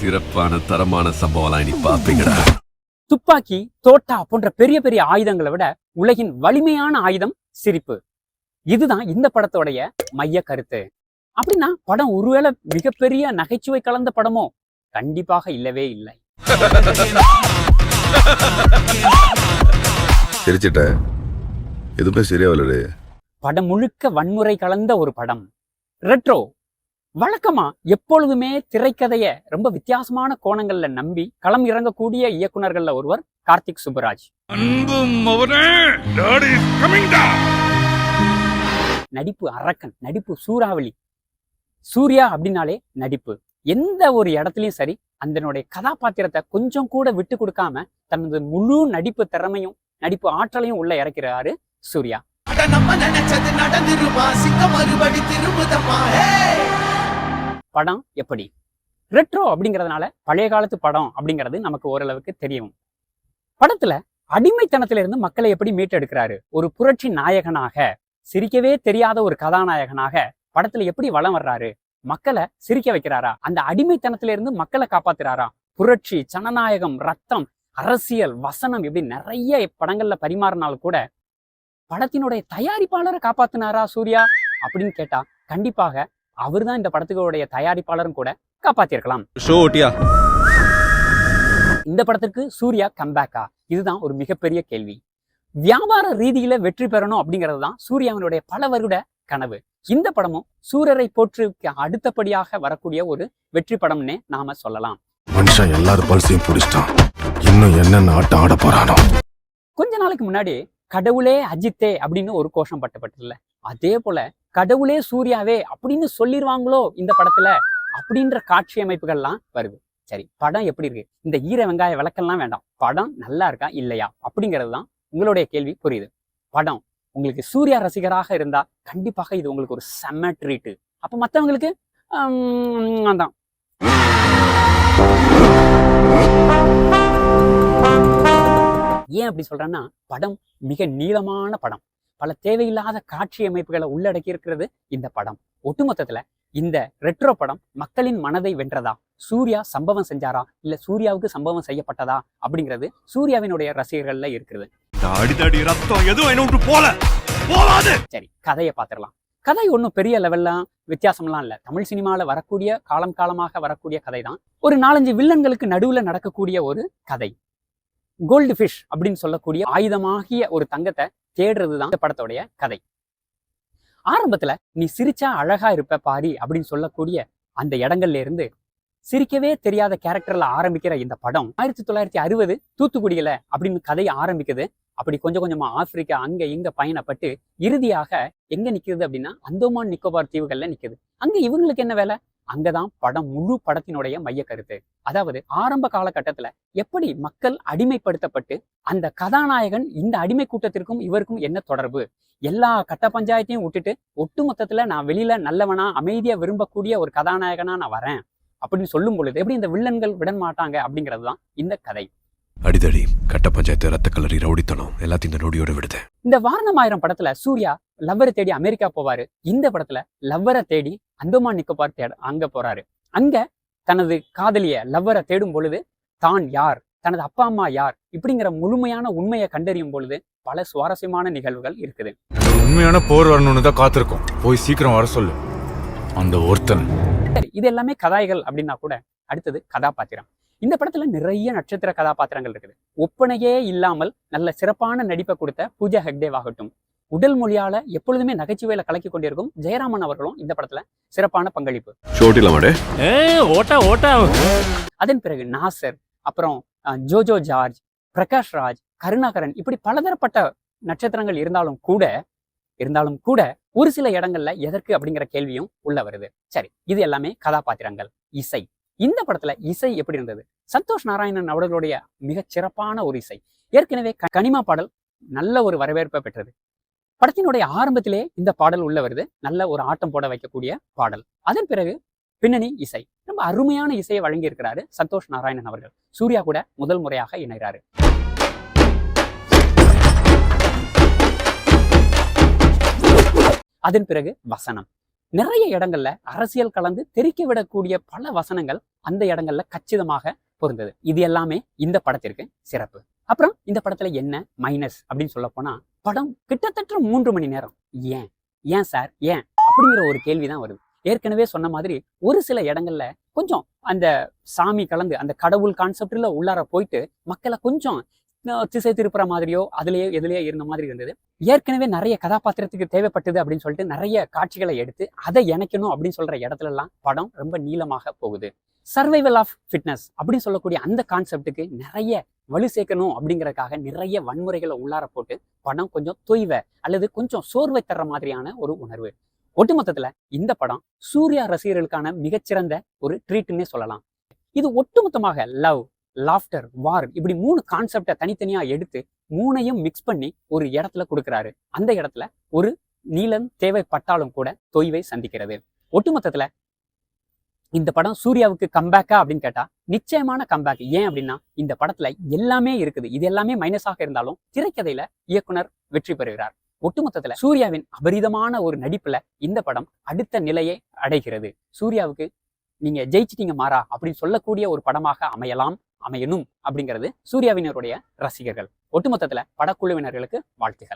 சிறப்பான தரமான சம்பவம்லாம் நீ பாப்பீங்கடா துப்பாக்கி தோட்டா போன்ற பெரிய பெரிய ஆயுதங்களை விட உலகின் வலிமையான ஆயுதம் சிரிப்பு. இதுதான் இந்த படத்தோடைய மைய கருத்து. அப்படின்னா படம் ஒருவேளை மிகப்பெரிய நகைச்சுவை கலந்த படமோ? கண்டிப்பாக இல்லவே இல்லை. சிரிச்சிட்ட. எதுவுமே சரியாவில்லடு படம் முழுக்க வன்முறை கலந்த ஒரு படம். ரெட்ரோ வழக்கமா எப்பொழுதுமே திரைக்கதைய ரொம்ப வித்தியாசமான கோணங்கள்ல நம்பி களம் இறங்கக்கூடிய இயக்குனர்கள்ல ஒருவர் கார்த்திக் சுப்பராஜ். நடிப்பு அரக்கன் நடிப்பு சூறாவளி. சூர்யா அப்படின்னாலே நடிப்பு. எந்த ஒரு இடத்துலயும் சரி அதனுடைய கதாபாத்திரத்தை கொஞ்சம் கூட விட்டு கொடுக்காம தனது முழு நடிப்பு திறமையும் நடிப்பு ஆற்றலையும் உள்ள இறக்கிறாரு சூர்யா. அட நம்ம நினைச்சது நடந்துருமா? சிங்கம் மறுபடி திரும்புதம்மா? ஹே படம் எப்படி? ரெட்ரோ அப்படிங்கிறதுனால பழைய காலத்து படம் அப்படிங்கிறது நமக்கு ஓரளவுக்கு தெரியும். படத்துல அடிமைத்தனத்திலிருந்து இருந்து மக்களை எப்படி மீட்டெடுக்கிறாரு? ஒரு புரட்சி நாயகனாக சிரிக்கவே தெரியாத ஒரு கதாநாயகனாக படத்துல எப்படி வலம் வர்றாரு? மக்களை சிரிக்க வைக்கிறாரா? அந்த அடிமைத்தனத்திலிருந்து மக்களை காப்பாத்துறாரா? புரட்சி ஜனநாயகம் ரத்தம் அரசியல் வசனம் இப்படி நிறைய படங்கள்ல பரிமாறினாலும் கூட படத்தினுடைய தயாரிப்பாளரை காப்பாத்தினாரா சூர்யா அப்படின்னு கேட்டா கண்டிப்பாக அவர்தான் இந்த படத்துடைய தயாரிப்பாளரும் கூட காப்பாத்திருக்கலாம் இந்த படத்துக்கு சூர்யா கம்பேக்கா இதுதான் ஒரு மிகப்பெரிய கேள்வி. வியாபார ரீதியில வெற்றி பெறணும் அப்படிங்கிறது தான் சூர்யாவினுடைய பல வருட கனவு. இந்த படமும் சூரரை போற்றுக்கு அடுத்தபடியாக வரக்கூடிய ஒரு வெற்றி படம்னே நாம சொல்லலாம். மனுஷன் எல்லாரும் பல்சையும் பிடிச்சிட்டான். இன்னும் என்னென்ன ஆட்டம் ஆட போறானோ? கொஞ்ச நாளைக்கு முன்னாடி கடவுளே அஜித்தே அப்படின்னு ஒரு கோஷம் பட்டப்பட்டதில்ல. அதே போல கடவுளே சூர்யாவே அப்படின்னு சொல்லிடுவாங்களோ இந்த படத்துல அப்படின்ற காட்சி அமைப்புகள்லாம் வருது. சரி படம் எப்படி இருக்கு? இந்த ஈர வெங்காய விளக்கெல்லாம் வேண்டாம். படம் நல்லா இருக்கா? இல்லையா? அப்படிங்கிறது தான் உங்களுடைய கேள்வி புரியுது. படம் உங்களுக்கு சூர்யா ரசிகராக இருந்தா கண்டிப்பாக இது உங்களுக்கு ஒரு செம்ம ட்ரீட்டு அப்ப மத்தவங்களுக்கு அதான். ஏன் அப்படி சொல்றேன்னா படம் மிக நீளமான படம். பல தேவையில்லாத காட்சி அமைப்புகளை உள்ளடக்கி இருக்கிறது இந்த படம். ஒட்டுமொத்தத்துல இந்த ரெட்ரோ படம் மக்களின் மனதை வென்றதா? சூர்யா சம்பவம் செஞ்சாரா? இல்ல சூர்யாவுக்கு சம்பவம் செய்யப்பட்டதா? அப்படிங்கிறது சூர்யாவினுடைய ரசிகர்கள்ல இருக்கிறது. சரி கதையை பார்த்துடலாம். கதை ஒன்றும் பெரிய லெவல்ல வித்தியாசம்லாம் இல்லை. தமிழ் சினிமாவில் வரக்கூடிய காலம் காலமாக வரக்கூடிய கதை தான் ஒரு நாலஞ்சு வில்லன்களுக்கு நடுவில் நடக்கக்கூடிய ஒரு கதை. கோல்டு ஃபிஷ் அப்படின்னு சொல்லக்கூடிய ஆயுதமாகிய ஒரு தங்கத்தை தேடுறது தான் இந்த படத்தோடைய கதை. ஆரம்பத்துல நீ சிரிச்சா அழகா இருப்ப பாரி அப்படின்னு சொல்லக்கூடிய அந்த இடங்கள்ல இருந்து சிரிக்கவே தெரியாத கேரக்டர்ல ஆரம்பிக்கிற இந்த படம் ஆயிரத்தி தொள்ளாயிரத்தி அறுபது தூத்துக்குடியில அப்படின்னு கதை ஆரம்பிக்குது. அப்படி கொஞ்சம் கொஞ்சமா ஆப்பிரிக்கா அங்க இங்க பயணப்பட்டு இறுதியாக எங்க நிக்குது அப்படின்னா அந்தோமான் நிக்கோபார் தீவுகள்ல நிக்குது. அங்க இவங்களுக்கு என்ன வேலை? அங்கதான் படம் முழு படத்தினுடைய மைய கருத்து. அதாவது ஆரம்ப காலகட்டத்துல எப்படி மக்கள் அடிமைப்படுத்தப்பட்டு அந்த கதாநாயகன் இந்த அடிமை கூட்டத்திற்கும் இவருக்கும் என்ன தொடர்பு? எல்லா கட்ட பஞ்சாயத்தையும் விட்டுட்டு ஒட்டு மொத்தத்துல நான் வெளியில நல்லவனா அமைதியா விரும்பக்கூடிய ஒரு கதாநாயகனா நான் வரேன் அப்படின்னு சொல்லும் பொழுது எப்படி இந்த வில்லன்கள் விட மாட்டாங்க அப்படிங்கிறது தான் இந்த கதை. அடிதடி கட்ட பஞ்சாயத்து ரத்த கலரி ரவுடித்தனம் எல்லாத்தையும் இந்த நொடியோட விடுது இந்த வாரணமாயிரம் படத்துல சூர்யா லவ்வரை தேடி அமெரிக்கா போவாரு. இந்த படத்துல லவ்வரை தேடி அந்தமான் நிக்கோபார் தேட அங்க போறாரு. அங்க தனது காதலிய லவ்வரை தேடும் பொழுது தான் யார் தனது அப்பா அம்மா யார் இப்படிங்கிற முழுமையான உண்மையை கண்டறியும் பொழுது பல சுவாரஸ்யமான நிகழ்வுகள் இருக்குது. உண்மையான போர் வரணும்னு தான் காத்திருக்கோம். போய் சீக்கிரம் வர சொல்லு. அந்த ஒருத்தன். சரி இது எல்லாமே கதாய்கள் அப்படின்னா கூட அடுத்தது கதாபாத்திரம். இந்த படத்துல நிறைய நட்சத்திர கதாபாத்திரங்கள் இருக்குது. ஒப்பனையே இல்லாமல் நல்ல சிறப்பான நடிப்பை கொடுத்த பூஜா ஹெக்டேவ் ஆகட்டும். உடல் மொழியால எப்பொழுதுமே நகைச்சுவையில கலக்கி கொண்டிருக்கும் ஜெயராமன் அவர்களும் இந்த படத்துல சிறப்பான பங்களிப்பு. அதன் பிறகு நாசர் அப்புறம் ஜோஜோ ஜார்ஜ் பிரகாஷ் ராஜ் கருணாகரன் இப்படி பலதரப்பட்ட நட்சத்திரங்கள் இருந்தாலும் கூட இருந்தாலும் கூட ஒரு சில இடங்கள்ல எதற்கு அப்படிங்கிற கேள்வியும் உள்ள வருது. சரி இது எல்லாமே கதாபாத்திரங்கள். இசை. இந்த படத்துல இசை எப்படி இருந்தது? சந்தோஷ் நாராயணன் அவர்களுடைய மிகச் சிறப்பான ஒரு இசை. ஏற்கனவே கனிமா பாடல் நல்ல ஒரு வரவேற்பை பெற்றது. படத்தினுடைய ஆரம்பத்திலே இந்த பாடல் உள்ள வருது. நல்ல ஒரு ஆட்டம் போட வைக்கக்கூடிய பாடல். அதன் பிறகு பின்னணி இசை. ரொம்ப அருமையான இசையை வழங்கி இருக்கிறாரு சந்தோஷ் நாராயணன் அவர்கள். சூர்யா கூட முதல் முறையாக இணைகிறாரு. அதன் பிறகு வசனம். நிறைய இடங்கள்ல அரசியல் கலந்து தெரிக்க விடக்கூடிய பல வசனங்கள் அந்த இடங்கள்ல கச்சிதமாக பொருந்தது. இது எல்லாமே இந்த படத்திற்கு சிறப்பு. அப்புறம் இந்த படத்துல என்ன மைனஸ் அப்படின்னு சொல்ல போனா படம் கிட்டத்தட்ட மூன்று மணி நேரம். ஏன்? ஏன் சார் ஏன்? அப்படிங்கிற ஒரு கேள்விதான் வருது. ஏற்கனவே சொன்ன மாதிரி ஒரு சில இடங்கள்ல கொஞ்சம் அந்த சாமி கலந்து அந்த கடவுள் கான்செப்ட்ல உள்ளார போயிட்டு மக்களை கொஞ்சம் திசை திருப்புற மாதிரியோ அதுலயே எதுலயே இருந்த மாதிரி இருந்தது. ஏற்கனவே நிறைய கதாபாத்திரத்துக்கு தேவைப்பட்டது அப்படின்னு சொல்லிட்டு நிறைய காட்சிகளை எடுத்து அதை இணைக்கணும் அப்படின்னு சொல்ற இடத்துல எல்லாம் படம் ரொம்ப நீளமாக போகுது. சர்வைவல் ஆஃப் ஃபிட்னஸ் அப்படின்னு சொல்லக்கூடிய அந்த கான்செப்டுக்கு நிறைய வலு சேர்க்கணும் அப்படிங்கறதுக்காக நிறைய வன்முறைகளை உள்ளார போட்டு படம் கொஞ்சம் தொய்வை அல்லது கொஞ்சம் சோர்வை தர்ற மாதிரியான ஒரு உணர்வு. ஒட்டுமொத்தத்துல இந்த படம் சூர்யா ரசிகர்களுக்கான மிகச்சிறந்த ஒரு ட்ரீட்னே சொல்லலாம். இது ஒட்டுமொத்தமாக லவ் லாஃப்டர் வார் இப்படி மூணு கான்செப்டை தனித்தனியாக எடுத்து மூணையும் மிக்ஸ் பண்ணி ஒரு இடத்துல கொடுக்குறாரு. அந்த இடத்துல ஒரு நீளம் தேவைப்பட்டாலும் கூட தொய்வை சந்திக்கிறது. ஒட்டுமொத்தத்தில் இந்த படம் சூர்யாவுக்கு கம்பேக்கா அப்படின்னு கேட்டா நிச்சயமான கம்பேக் ஏன் அப்படின்னா இந்த படத்துல எல்லாமே இருக்குது. இது எல்லாமே மைனஸாக இருந்தாலும் திரைக்கதையில இயக்குனர் வெற்றி பெறுகிறார். ஒட்டுமொத்தத்துல சூர்யாவின் அபரிதமான ஒரு நடிப்புல இந்த படம் அடுத்த நிலையை அடைகிறது. சூர்யாவுக்கு நீங்க ஜெயிச்சிட்டீங்க மாறா அப்படின்னு சொல்லக்கூடிய ஒரு படமாக அமையலாம் அமையணும் அப்படிங்கிறது சூர்யாவினருடைய ரசிகர்கள். ஒட்டுமொத்தத்துல படக்குழுவினர்களுக்கு வாழ்த்துகள்.